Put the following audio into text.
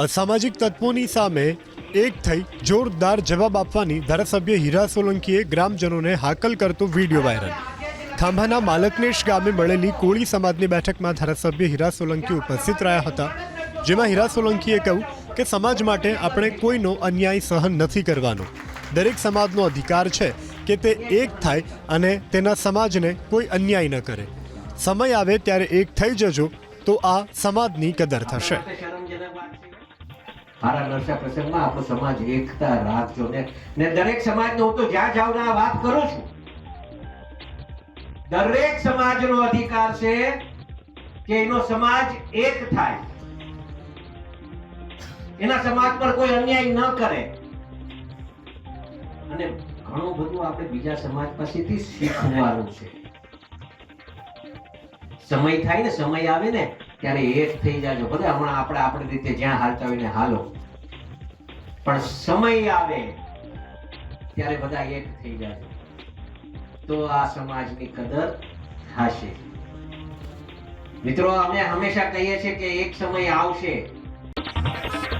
અસામાજિક તત્વોની સામે એક થઈ જોરદાર જવાબ આપવાની ધારાસભ્ય હીરા સોલંકીએ ગ્રામજનોને હાકલ કરતો વીડિયો વાયરલ. ખાંભાના માલકનેશ ગામે મળેલી કોળી સમાજની બેઠકમાં ધારાસભ્ય હીરા સોલંકી ઉપસ્થિત રહ્યા હતા, જેમાં હીરા સોલંકીએ કહ્યું કે સમાજ માટે આપણે કોઈનો અન્યાય સહન નથી કરવાનો. દરેક સમાજનો અધિકાર છે કે તે એક થાય અને તેના સમાજને કોઈ અન્યાય ન કરે. સમય આવે ત્યારે એક થઈ જજો, તો આ સમાજની કદર થશે. મારા નરસા પ્રસંગમાં આપણો સમાજ એકતા રાખજો ને ને દરેક સમાજનો હું તો જ્યાં જાઉં ને વાત કરું છું. દરેક સમાજનો અધિકાર છે કે એનો સમાજ એક થાય. એના સમાજ પર કોઈ અન્યાય ન કરે. અને ઘણું બધું આપણે બીજા સમાજ પાસેથી શીખવાનું છે. સમય થાય ને સમય આવે ને ત્યારે એક થઈ જાજો. ભલે હમણાં આપણે આપણી રીતે જ્યાં હાલતા હોય હાલો. પણ સમય આવે ત્યારે બધા એક થઈ જાજો. તો આ સમાજની કદર થશે. મિત્રો, અમે હંમેશા કહીએ છીએ કે એક સમય આવશે.